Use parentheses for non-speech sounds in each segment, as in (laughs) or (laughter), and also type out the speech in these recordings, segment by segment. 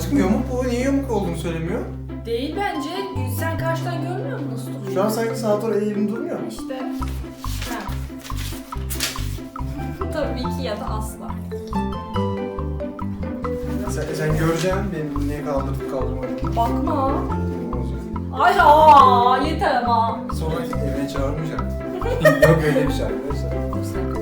Aşkım yamuk bu. Niye yamuk olduğunu söylemiyor? Değil bence. Sen karşıdan görmüyor musun nasıl duruyor? Şu an sanki sağa doğru eğilim durmuyor mu? İşte. Ha. (laughs) Tabii ki ya da asla. Sen, sen göreceksin benim niye kaldırıp kaldırmadığımı. Bakma. Ay aa yeter ama. Sonra evine çağırmayacak. (laughs) Yok öyle bir şey arkadaşlar.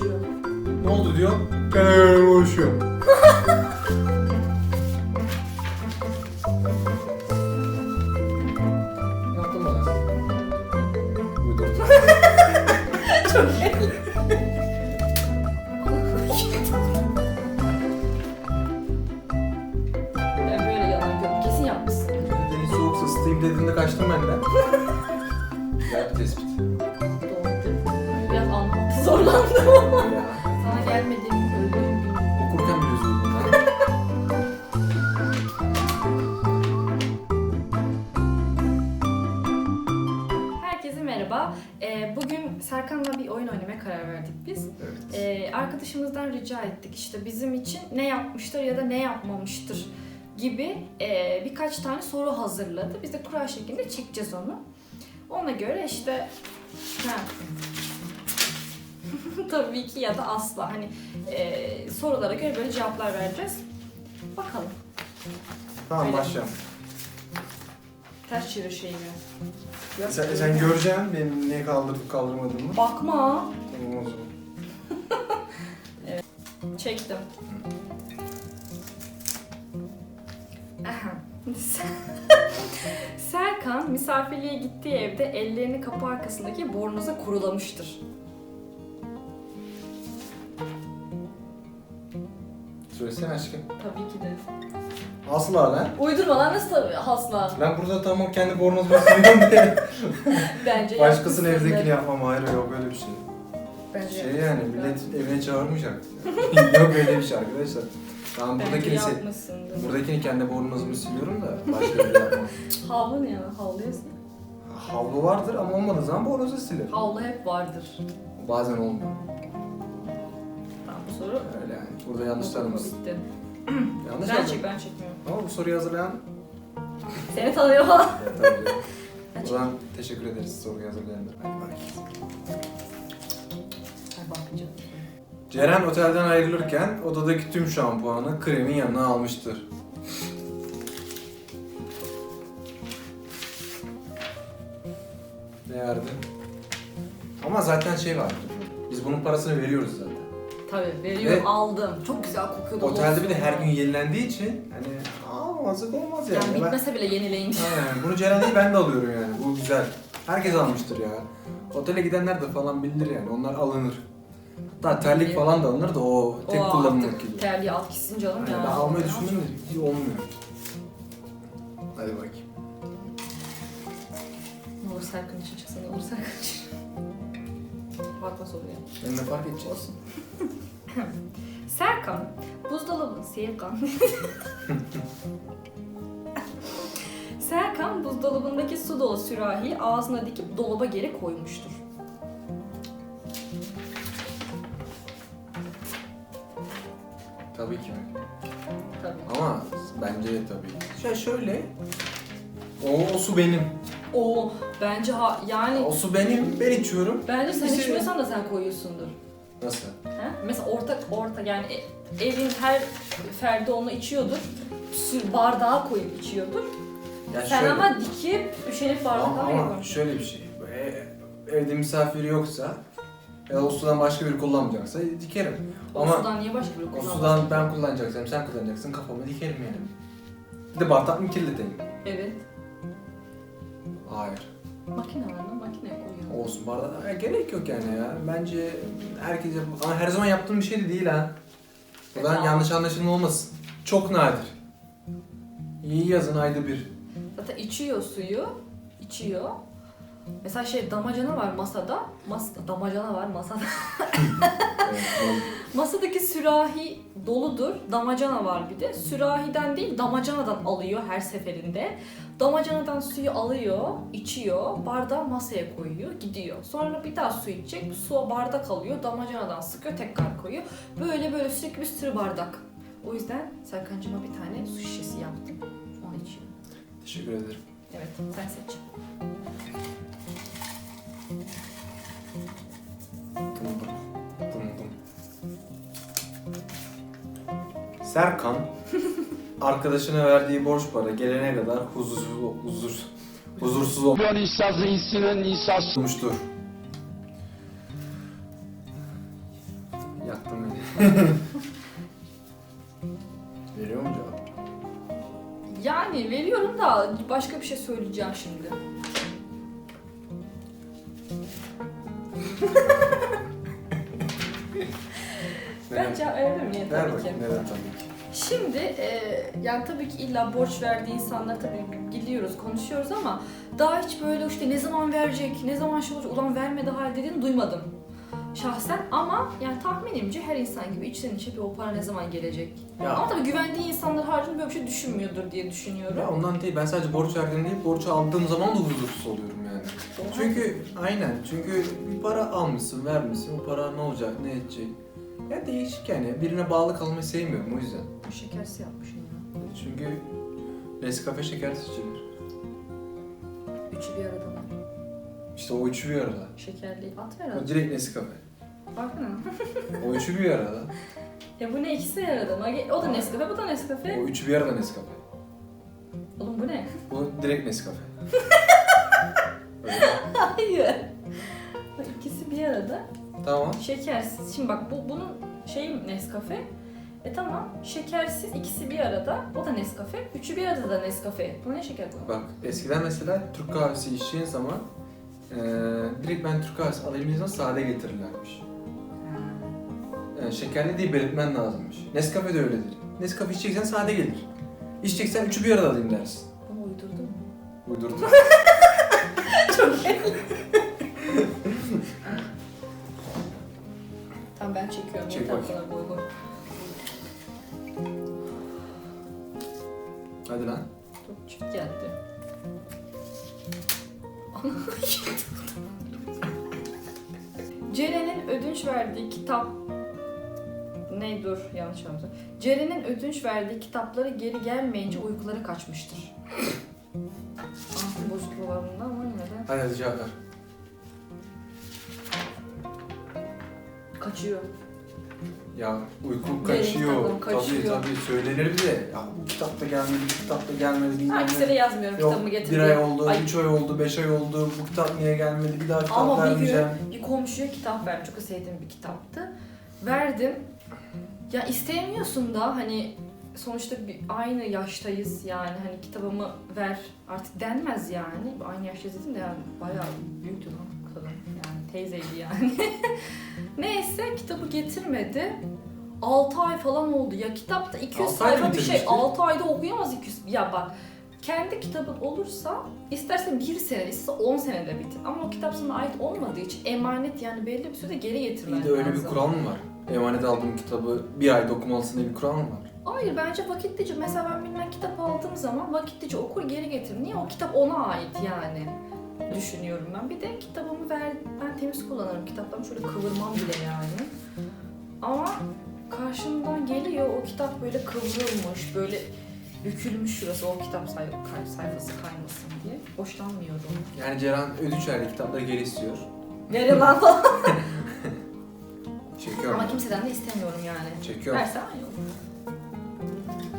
Kaçıyor. Ne oldu diyor? Ben öyle uğraşıyorum. Ee, bugün Serkan'la bir oyun oynamaya karar verdik biz. Evet. Ee, arkadaşımızdan rica ettik işte bizim için ne yapmıştır ya da ne yapmamıştır gibi e, birkaç tane soru hazırladı. Biz de kura şeklinde çekeceğiz onu. Ona göre işte ha. (laughs) tabii ki ya da asla hani e, sorulara göre böyle cevaplar vereceğiz. Bakalım. Tamam Öyle. başlayalım. Ters çevir şeyini. Sen, sen göreceksin benim niye kaldırıp kaldırmadığımı. Bakma. Tamam o zaman. (laughs) Çektim. Aha. (laughs) Serkan misafirliğe gittiği evde ellerini kapı arkasındaki bornoza kurulamıştır. Söylesene aşkım. Tabii ki de. Asla lan. Uydurma lan nasıl hasla? Ben burada tamam kendi bornozumu siliyorum diye. (laughs) Bence (laughs) Başkasının yapmışsındır. evdekini yapmam hayır yok öyle bir şey. Bence Şey yapmışsındır. yani millet evine çağırmayacak. (laughs) yok öyle bir şey arkadaşlar. Tamam Bence buradakini, yapmışsındır. buradakini kendi bornozumu siliyorum da başka bir şey yapmam. Havlu ne ya? Havluyuz. Havlu vardır ama olmadığı zaman bornozu silerim. Havlu hep vardır. Bazen olmuyor. Tamam bu soru Öyle yani. Burada yanlışlarımız. bitti. Yanlış Ben oldu. çek ben çekmiyorum. Ama bu soruyu hazırlayan Seni tanıyor tabii. (laughs) Buradan teşekkür ederiz soruyu hazırlayanlara. Ceren otelden ayrılırken odadaki tüm şampuanı kremin yanına almıştır. Değerdi. Ama zaten şey var. Biz bunun parasını veriyoruz zaten. Tabii veriyorum Ve- aldım. Çok güzel kokuyordu. Otelde bir de her gün yenilendiği için hani almazlık olmaz yani. Yani Ben- bitmese bile yenileyin. Aynen. Bunu Ceren değil ben de alıyorum yani. Bu güzel. Herkes almıştır ya. Otele gidenler de falan bilir yani. Onlar alınır. Hatta terlik falan da alınır da o tek O kullanımlık artık gibi. Terliği al gitsin canım Yani ya. ben almayı düşündüm de hiç olmuyor. Hadi bakayım. Ne olur Serkan için ne olur Serkan için. Bakma soruya. Ben ne fark edeceğiz? Olsun. (laughs) Serkan, buzdolabı... Serkan. (laughs) Serkan buzdolabındaki su dolu sürahiyi ağzına dikip dolaba geri koymuştur. Tabii ki. Tabii. Ama bence de tabii. Ya şöyle. O, o su benim. O bence ha yani O su benim. Ben içiyorum. bence sen Birisi- içmiyorsan da sen koyuyorsundur. Nasıl? He? Mesela ortak orta yani e- evin her ferdi onu içiyordur. Su bardağa koyup içiyordur. Ya Sen şöyle. ama dikip üşenip bardak Ama, ama koyuyorsun. şöyle bir şey. E, evde misafir yoksa ya o sudan başka biri kullanmayacaksa dikerim. O ama- sudan niye başka bir O sudan ben kullanacaksam sen kullanacaksın kafamı dikerim yani. Bir de bardak mı kirleteyim? Evet. Hayır. Makine var lan makineye koyuyorsun. Olsun bardak. Ya, gerek yok yani ya. Bence herkes yap- Ama her zaman yaptığım bir şey de değil ha. Buradan Evet, yanlış anlaşılma olmasın. Çok nadir. İyi yazın ayda bir. Zaten içiyor suyu. içiyor. Mesela şey damacana var masada. Mas damacana var masada. Evet. Masadaki sürahi doludur. Damacana var bir de. Sürahiden değil damacanadan alıyor her seferinde. Damacanadan suyu alıyor, içiyor, bardağı masaya koyuyor, gidiyor. Sonra bir daha su içecek, su bardak alıyor, damacanadan sıkıyor, tekrar koyuyor. Böyle böyle sürekli bir sürü bardak. O yüzden Serkan'cığıma bir tane su şişesi yaptım. Onu içiyor. Teşekkür ederim. Evet, sen seç. Serkan (laughs) arkadaşına verdiği borç para gelene kadar huzursuz huzur huzursuz Milyon insazı insinin insaz. olmuştur. Yaktım beni. (laughs) Veriyor mu cevap? Yani veriyorum da başka bir şey söyleyeceğim şimdi. Ben cevap verebilir miyim? Ver Tabii ki. bakayım neden tabii ki. Şimdi e, yani tabii ki illa borç verdiği insanlar tabii gidiyoruz, konuşuyoruz ama daha hiç böyle işte ne zaman verecek, ne zaman şey olacak, ulan vermedi hal dediğini duymadım şahsen ama yani tahminimce her insan gibi içten içe bir o para ne zaman gelecek. Ya, Ama tabii güvendiği insanlar haricinde böyle bir şey düşünmüyordur diye düşünüyorum. ya ondan değil ben sadece borç verdiğim değil borç aldığım zaman da huzursuz oluyorum yani. Çünkü aynen çünkü bir para almışsın vermişsin o para ne olacak ne edecek. Ya değişik yani birine bağlı kalmayı sevmiyorum o yüzden. Bu şekersi yapmışım ya. Çünkü Nescafe şekersiz içilir. Üçü bir arada mı? İşte o üçü bir arada. Şekerli at ver O direkt Nescafe. Bakın. O üçü bir arada. ya bu ne ikisi bir arada mı? O da Nescafe, bu da Nescafe. O üçü bir arada Nescafe. Oğlum bu ne? Bu direkt Nescafe. (laughs) Hayır. Bu ikisi bir arada. Tamam. Şekersiz. Şimdi bak bu bunun şeyi Nescafe. E tamam. Şekersiz ikisi bir arada. O da Nescafe. Üçü bir arada da Nescafe. Bu ne şeker bu? Bak eskiden mesela Türk kahvesi içeceğin zaman eee direkt ben Türk kahvesi alayım zaman sade getirirlermiş. Yani şekerli değil belirtmen lazımmış. Nescafe de öyledir. Nescafe içeceksen sade gelir. İçeceksen üçü bir arada alayım dersin. Bunu uydurdun mu? Uydurdum. (laughs) Çok iyi. (laughs) ben çekiyorum. Çek Yeter bana uygun. Hadi lan. Çok çift geldi. (laughs) Ceren'in ödünç verdiği kitap ne dur yanlış anladım. Ceren'in ödünç verdiği kitapları geri gelmeyince uykuları kaçmıştır. (laughs) Anlatım bozukluğu var bunda ama yine de Hadi hadi cevap ver. Kaçıyor. Ya uyku Benim kaçıyor. kitabım kaçıyor. Tabii tabii söylenir bir de. Ya bu kitap da gelmedi, bu kitap da gelmedi. bilmem ne. Herkese de yazmıyorum Yok kitabımı getir bir ay oldu, Ay, üç ay oldu, beş ay oldu. Bu kitap niye gelmedi? Bir daha kitap Ama bir gün vermeyeceğim. bir komşuya kitap verdim. Çok sevdiğim bir kitaptı. Verdim. Ya isteyemiyorsun da hani sonuçta bir, aynı yaştayız yani hani kitabımı ver artık denmez yani. Aynı yaştayız dedim de yani bayağı büyüktü lan teyzeydi yani. (laughs) Neyse kitabı getirmedi. 6 ay falan oldu. Ya kitapta 200 Altı ayda sayfa bir şey bitirmişti. 6 ayda okuyamaz 200. Ya bak kendi kitabın olursa istersen bir sene, istersen 10 senede bitir. Ama o kitap sana ait olmadığı için emanet yani belli bir sürede geri getirmen İyi de öyle lazım. bir kural mı var? Emanet aldığım kitabı bir ayda okumalısın diye bir kural mı var? Hayır bence vakitlice mesela ben bilmem kitap aldığım zaman vakitlice okur geri getir. Niye o kitap ona ait yani? Düşünüyorum ben. Bir de kitabımı ver, ben temiz kullanırım kitaplarımı şöyle kıvırmam bile yani. Ama karşımdan geliyor o kitap böyle kıvrılmış, böyle bükülmüş şurası o kitap say- sayfası kaymasın diye. Hoşlanmıyorum. Yani Ceren ödünç verdiği kitapları geri istiyor. Verin lan falan. (laughs) Çekiyorum. Ama kimseden de istemiyorum yani. Çekiyorum. Versen yok.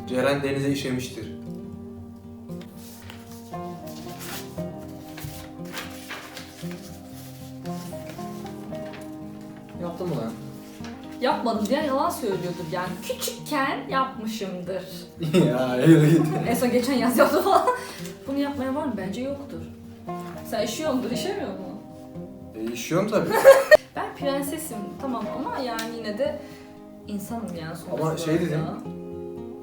Ceren denize işemiştir. Yapmadım diye yalan söylüyordur yani. Küçükken yapmışımdır. (laughs) ya yürü git. En son geçen yaz yaptı falan. Bunu yapmaya var mı? Bence yoktur. Sen işiyordur, işemiyor mu? E, işiyorum tabii. (laughs) Ben prensesim tamam ama yani yine de insanım yani sonuçta. Ama şey dedim, ya.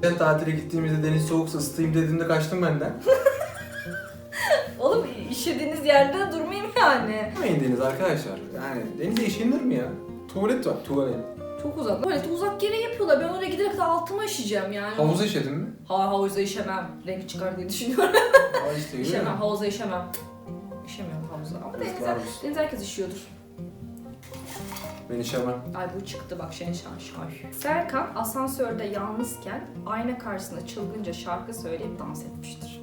Sen tatile gittiğimizde deniz soğuksa ısıtayım dediğimde kaçtın benden. (laughs) Oğlum işediğiniz yerde durmayayım yani. Yapmayın deniz arkadaşlar. Yani denize işenir mi ya? Tuvalet var, tuvalet. Çok uzak. Tuvaleti uzak yere yapıyorlar. Ben oraya giderek de altıma işeceğim yani. Havuza işedin mi? Ha, havuza işemem. Renk çıkar diye düşünüyorum. (laughs) Aa işte işemem. musun? Havuza işemem. İşemiyorum havuza. Ama olsun. denize herkes işiyordur. Ben işemem. Ay bu çıktı bak şen şan şan. Serkan asansörde yalnızken ayna karşısında çılgınca şarkı söyleyip dans etmiştir.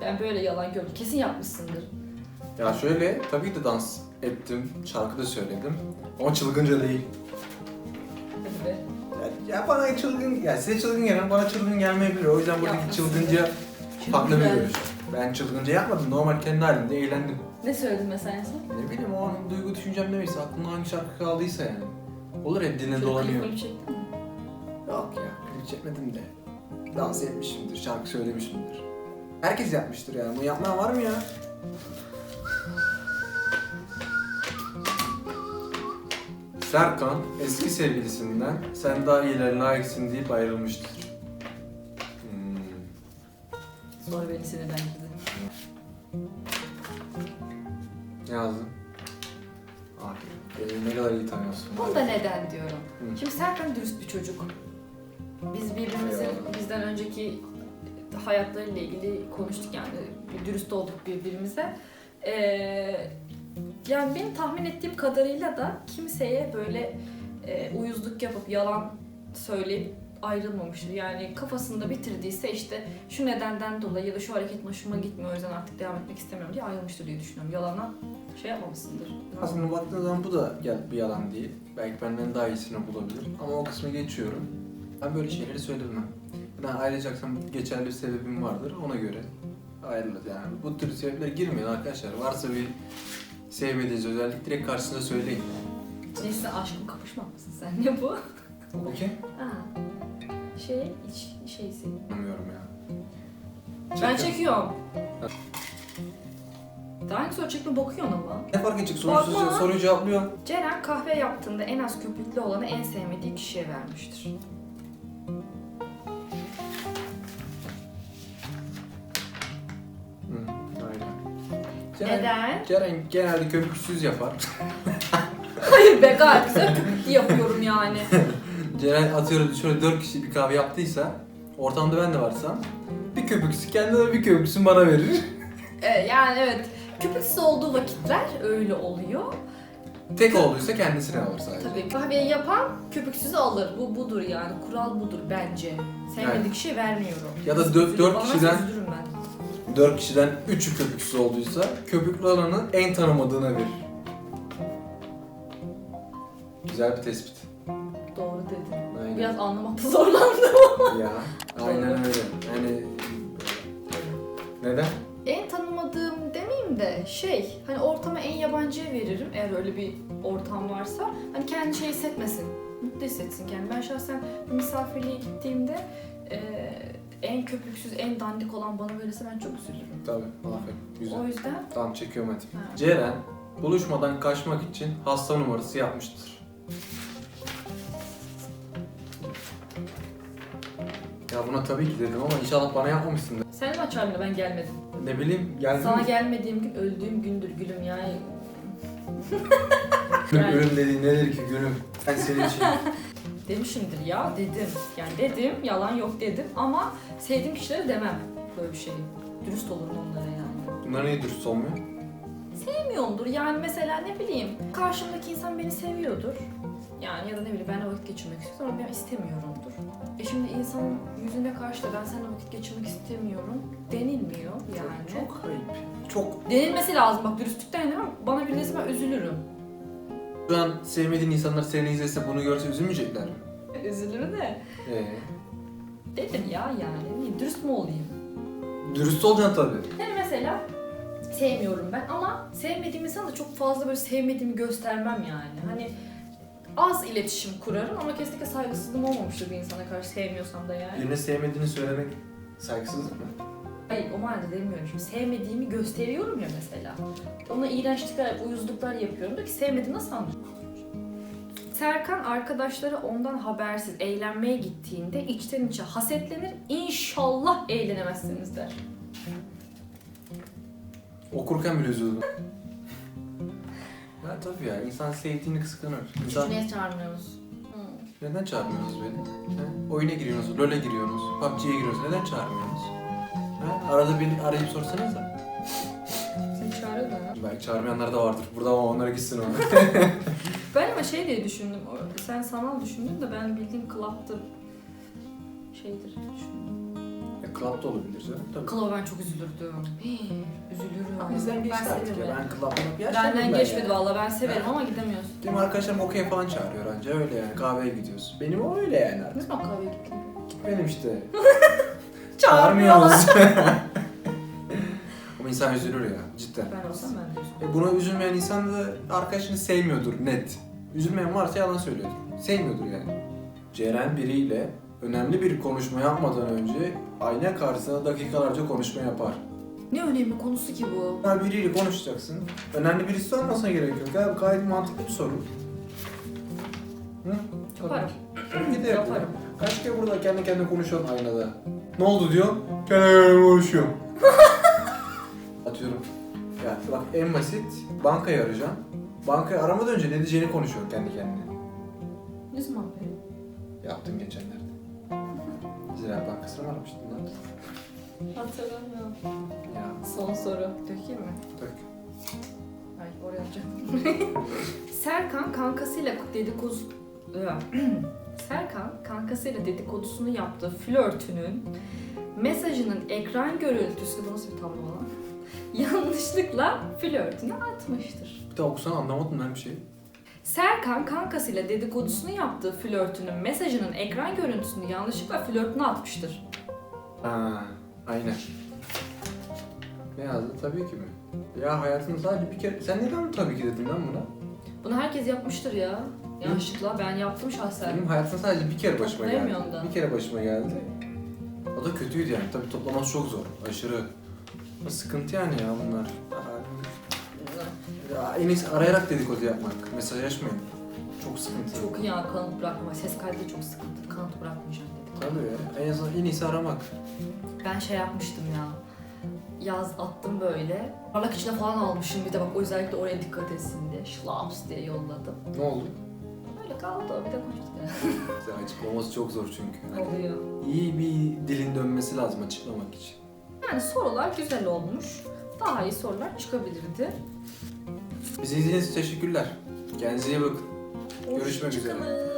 Ben böyle yalan gördüm. Kesin yapmışsındır. Ya şöyle tabii ki de dans ettim, şarkı da söyledim. Ama çılgınca değil. Hadi be. Ya, ya bana çılgın, ya size çılgın gelen bana çılgın gelmeyebilir. O yüzden buradaki Yapmışsın. çılgınca farklı bir görüş. Ben çılgınca yapmadım. Normal kendi halimde eğlendim. Ne söyledin mesela en son? Ne bileyim o an duygu düşüncem neyse aklımda hangi şarkı kaldıysa yani. Olur hep Şöyle dolanıyor. klip çektin mi? Yok ya klip çekmedim de. Dans etmişimdir, şarkı söylemişimdir. Herkes yapmıştır yani. Bunu yapmayan var mı ya? Serkan eski sevgilisinden sen daha iyilerine layıksın deyip ayrılmıştır. Hmm. Sonra beni sinirlendirdi. Ne yazdın? Ah, beni ne kadar iyi tanıyorsun. Bunu da neden diyorum. Hı. Şimdi Serkan dürüst bir çocuk. Biz birbirimizin Eyvallah. bizden önceki hayatlarıyla ilgili konuştuk yani dürüst olduk birbirimize. Ee, yani benim tahmin ettiğim kadarıyla da kimseye böyle e, uyuzluk yapıp yalan söyleyip ayrılmamıştır. Yani kafasında bitirdiyse işte şu nedenden dolayı ya da şu hareket hoşuma gitmiyor o yüzden artık devam etmek istemiyorum diye ayrılmıştır diye düşünüyorum. Yalana şey yapmamışsındır. Aslında baktığın zaman bu da gel- bir yalan değil. Belki benden daha iyisini bulabilir. Ama o kısmı geçiyorum. Ben böyle şeyleri söylemem. Ben ayrılacaksam geçerli bir sebebim vardır. Ona göre ayrılır yani. Bu tür sebeplere girmeyin arkadaşlar. Varsa bir sevmediğiniz özellik direkt karşısında söyleyin. Neyse aşkım kapışmak mısın sen? Ne bu? Bu kim? Şey, iç şeysi. Bilmiyorum ya. Ben Çekiyorum. çekiyorum. Daha önce soru çekme bakıyorsun ama. Ne fark edecek? Bakma. Soruyu, soruyu cevaplıyor. Ceren kahve yaptığında en az köpüklü olanı en sevmediği kişiye vermiştir. Ceren, Neden? Ceren genelde köpüksüz yapar. (laughs) Hayır be gayet güzel köpüklü yapıyorum yani. (laughs) Ceren atıyorum şöyle 4 kişi bir kahve yaptıysa ortamda ben de varsam bir köpüksü kendine bir köpüksü bana verir. Ee, yani evet. Köpüksüz olduğu vakitler öyle oluyor. Tek olduysa kendisine alır sadece. Tabii kahveyi yapan köpüksüzü alır. Bu budur yani. Kural budur bence. Sevmediği Evet. kişiye vermiyorum. Ya da dört- kişiden- üzülürüm ben. 4 kişiden 3'ü köpüksüz olduysa köpüklü olanı en tanımadığına verir. Güzel bir tespit. Doğru dedin. Aynen. Biraz anlamakta zorlandım. Ya aynen öyle. Yani neden? En tanımadığım demeyeyim de şey hani ortama en yabancıya veririm eğer öyle bir ortam varsa. Hani kendi şey hissetmesin. Mutlu hissetsin kendini. Ben şahsen bir misafirliğe gittiğimde eee, en köpüksüz, en dandik olan bana verirse ben çok üzülürüm. Tabii. Aferin. Güzel. O yüzden Tamam çekiyorum hadi. Ha. Ceren buluşmadan kaçmak için hasta numarası yapmıştır. Ya buna tabii ki dedim ama inşallah bana yapmamışsındır. sen mi açardın ben gelmedim. Ne bileyim geldi Sana mi? gelmediğim gün öldüğüm gündür gülüm yani. Gülüm, dediğin nedir ki gülüm? Ben senin için. (laughs) Demişimdir ya dedim. Yani dedim yalan yok dedim ama sevdiğim kişilere demem böyle bir şey. Dürüst olurum onlara yani. Bunlar niye dürüst olmuyor? sevmiyorumdur. Yani mesela ne bileyim karşımdaki insan beni seviyordur. Yani ya da ne bileyim benimle vakit geçirmek istiyor ama ben istemiyorumdur. E şimdi insanın yüzüne karşı da ben seninle vakit geçirmek istemiyorum denilmiyor yani. Çok, çok ayıp. Çok. Denilmesi lazım bak dürüstlükten demem. Bana bir ben üzülürüm. Şu an sevmediğin insanlar seni izlese bunu görse üzülmeyecekler mi? Üzülürüm de. Ee, Dedim ya yani niye dürüst mü olayım? dürüst olacaksın tabii. Yani mesela sevmiyorum ben ama sevmediğim insanı da çok fazla böyle sevmediğimi göstermem yani. Hani az iletişim kurarım ama kesinlikle saygısızlığım olmamıştır bir insana karşı sevmiyorsam da yani. Birine sevmediğini söylemek saygısızlık mı? Hayır o manada demiyorum şimdi sevmediğimi gösteriyorum ya mesela. Ona iğrençlikler, uyuzluklar yapıyorum da ki sevmediğimi nasıl anlayacağım? Serkan arkadaşları ondan habersiz eğlenmeye gittiğinde içten içe hasetlenir. İnşallah eğlenemezsiniz der. Okurken bile üzüldüm. Ya tabii ya insan sevdiğini kıskanır. İnsan Niye çağırmıyoruz? neden çağırmıyorsunuz beni? He? Oyuna giriyorsunuz, LoL'e giriyorsunuz, PUBG'ye giriyorsunuz. Neden çağırmıyorsunuz? He? Arada beni arayıp sorsanız da. Seni çağırıyor da. Belki çağırmayanlar da vardır. Burada ama onlara gitsin onu. (laughs) Ben ama şey diye düşündüm. o- Sen sanal düşündün de ben bildiğim club'tır. Şeydir düşündüm. ya club da olabilir canım. Tabii. Club'a ben çok üzülürdüm. Hii, (gasps) Üzülürüm. Ama bizden geçti Ben artık ya. Ben club'da yaşlandım Benden ben geçmedi ya. valla ben severim ama gidemiyoruz. Benim arkadaşlarım okey falan çağırıyor anca öyle yani kahveye gidiyoruz. Benim o öyle yani artık. Ne zaman kahveye gittin? Benim işte. (laughs) Çağırmıyorlar. (laughs) Ama insan üzülür ya cidden. Ben olsam ben de üzülürüm. E buna üzülmeyen insan da arkadaşını sevmiyordur net. Üzülmeyen varsa yalan söylüyordur. Sevmiyordur yani. Ceren biriyle önemli bir konuşma yapmadan önce ayna karşısında dakikalarca konuşma yapar. Ne önemli konusu ki bu? Ya biriyle konuşacaksın. Önemli birisi olmasına gerek yok. Gayet, gayet mantıklı bir soru. Hı? Yaparım. Tabii. Yaparım. Kaç kere burada kendi kendine konuşuyorsun aynada. Ne oldu diyor. Kendine konuşuyorum. Atıyorum. Ya bak en basit bankayı arayacaksın. Bankayı aramadan önce ne diyeceğini konuşuyorsun kendi kendine. Ne zaman beri? Yaptım geçenlerde. (laughs) Ziraat Bankası'nı mı aramıştın lan? Hatırlamıyorum. Ya Son soru. Dökeyim mi? dök. Ay oraya yapacağım. (laughs) Serkan kankasıyla dedikodusu... (clears throat) Serkan kankasıyla dedikodusunu yaptığı flörtünün mesajının ekran görüntüsü bu nasıl bir tablo lan? (laughs) Yanlışlıkla flörtüne atmıştır. Bir daha okusana anlamadım ben bir şey. Serkan kankasıyla dedikodusunu yaptığı flörtünün mesajının ekran görüntüsünü yanlışlıkla flörtüne atmıştır. Ha, aynen. Ne yazdı? Tabii ki mi? Ya hayatımda sadece bir kere... Sen neden tabii ki dedin lan buna? Bunu herkes yapmıştır ya. Yanlışlıkla ben yaptım şahsen. Benim hayatımda sadece bir kere başıma geldi. Hatırlayamıyorum da. Bir kere başıma geldi. O da kötüydü yani. Tabii toplaması çok zor. Aşırı. Ama Sıkıntı yani ya bunlar. Ya en iyisi arayarak dedikodu yapmak. Mesajlaşmayın. Çok sıkıntı. Çok iyi ya kanıt bırakma. Ses kaydı da çok sıkıntı. Kanıt bırakmayacağım dedik. Tabii ya. En, azından en iyisi aramak. Ben şey yapmıştım ya. Yaz attım böyle. Parlak içine falan almışım bir de bak özellikle oraya dikkat etsin diye. Şlaps diye yolladım. Ne oldu? Kaldı bir de konuştuk (laughs) açıklaması çok zor çünkü. Hani Oluyor. iyi bir dilin dönmesi lazım açıklamak için. Yani sorular güzel olmuş. Daha iyi sorular çıkabilirdi. Bizi izlediğiniz için teşekkürler. Kendinize iyi bakın. Görüşmek üzere. Hoşçakalın.